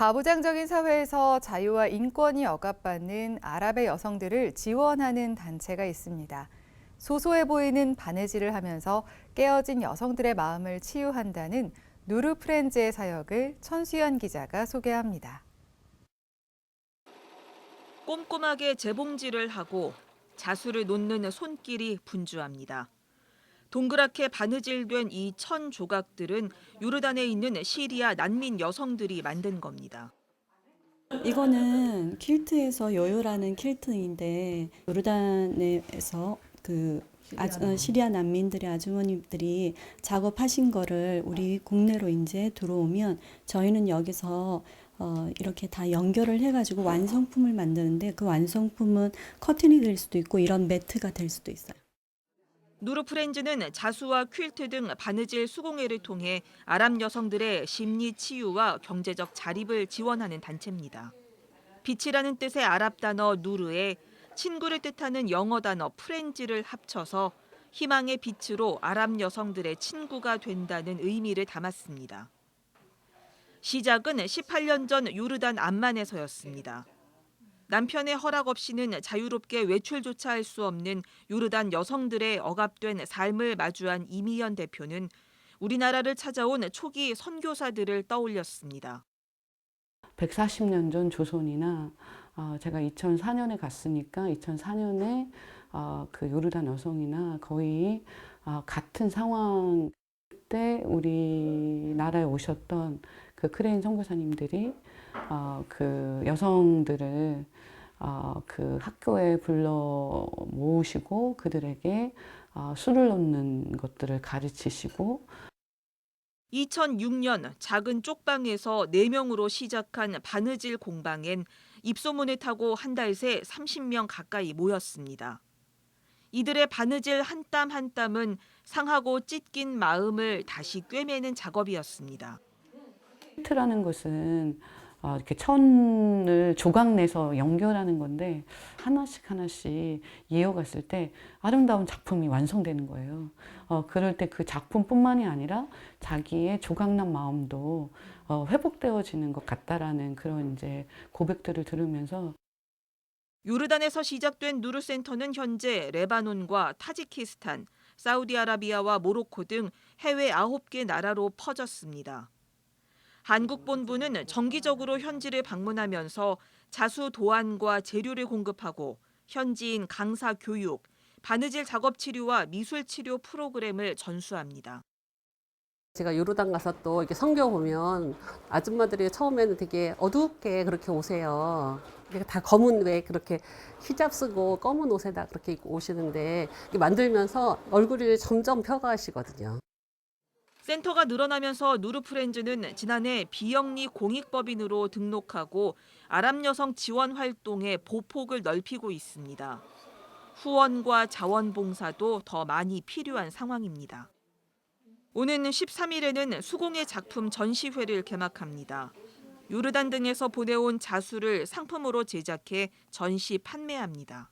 가부장적인 사회에서 자유와 인권이 억압받는 아랍의 여성들을 지원하는 단체가 있습니다. 소소해 보이는 바느질을 하면서 깨어진 여성들의 마음을 치유한다는 누르 프렌즈의 사역을 천수연 기자가 소개합니다. 꼼꼼하게 재봉질을 하고 자수를 놓는 손길이 분주합니다. 동그랗게 바느질된 이 천 조각들은 요르단에 있는 시리아 난민 여성들이 만든 겁니다. 이거는 퀼트에서 요요라는 퀼트인데 요르단에서 그 아주- 어, 시리아 난민들의 아주머님들이 작업하신 거를 우리 국내로 이제 들어오면 저희는 여기서 어, 이렇게 다 연결을 해가지고 완성품을 만드는데 그 완성품은 커튼이 될 수도 있고 이런 매트가 될 수도 있어요. 누르 프렌즈는 자수와 퀼트 등 바느질 수공예를 통해 아랍 여성들의 심리 치유와 경제적 자립을 지원하는 단체입니다. 빛이라는 뜻의 아랍 단어 누르에 친구를 뜻하는 영어 단어 프렌즈를 합쳐서 희망의 빛으로 아랍 여성들의 친구가 된다는 의미를 담았습니다. 시작은 18년 전 요르단 암만에서였습니다. 남편의 허락 없이는 자유롭게 외출조차 할 수 없는 요르단 여성들의 억압된 삶을 마주한 이미연 대표는 우리나라를 찾아온 초기 선교사들을 떠올렸습니다. 140년 전 조선이나 어, 제가 2004년에 갔으니까 2004년에 어, 그 요르단 여성이나 거의 어, 같은 상황 때 우리 나라에 오셨던 그 크레인 선교사님들이 어, 그 여성들을 어, 그 학교에 불러 모으시고 그들에게 어, 술을 놓는 것들을 가르치시고 2006년 작은 쪽방에서 4명으로 시작한 바느질 공방엔 입소문을 타고 한 달 새 30명 가까이 모였습니다. 이들의 바느질 한 땀 한 땀은 상하고 찢긴 마음을 다시 꿰매는 작업이었습니다. 트라는 것은 어, 이렇게 천을 조각 내서 연결하는 건데 하나씩 하나씩 이어갔을 때 아름다운 작품이 완성되는 거예요. 어, 그럴 때 그 작품뿐만이 아니라 자기의 조각난 마음도 어, 회복되어지는 것 같다라는 그런 이제 고백들을 들으면서 요르단에서 시작된 누르 센터는 현재 레바논과 타지키스탄, 사우디아라비아와 모로코 등 해외 9개 나라로 퍼졌습니다. 한국 본부는 정기적으로 현지를 방문하면서 자수 도안과 재료를 공급하고 현지인 강사 교육, 바느질 작업 치료와 미술 치료 프로그램을 전수합니다. 제가 요르단 가서 또 이렇게 성교 보면 아줌마들이 처음에는 되게 어둡게 그렇게 오세요. 다 검은 왜 그렇게 히잡 쓰고 검은 옷에다 그렇게 입고 오시는데 만들면서 얼굴이 점점 펴가시거든요. 센터가 늘어나면서 누르프렌즈는 지난해 비영리 공익법인으로 등록하고 아랍 여성 지원 활동의 보폭을 넓히고 있습니다. 후원과 자원봉사도 더 많이 필요한 상황입니다. 오는 13일에는 수공예 작품 전시회를 개막합니다. 요르단 등에서 보내온 자수를 상품으로 제작해 전시 판매합니다.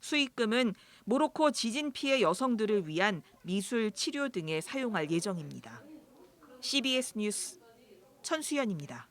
수익금은 모로코 지진 피해 여성들을 위한 미술 치료 등에 사용할 예정입니다. CBS 뉴스 천수연입니다.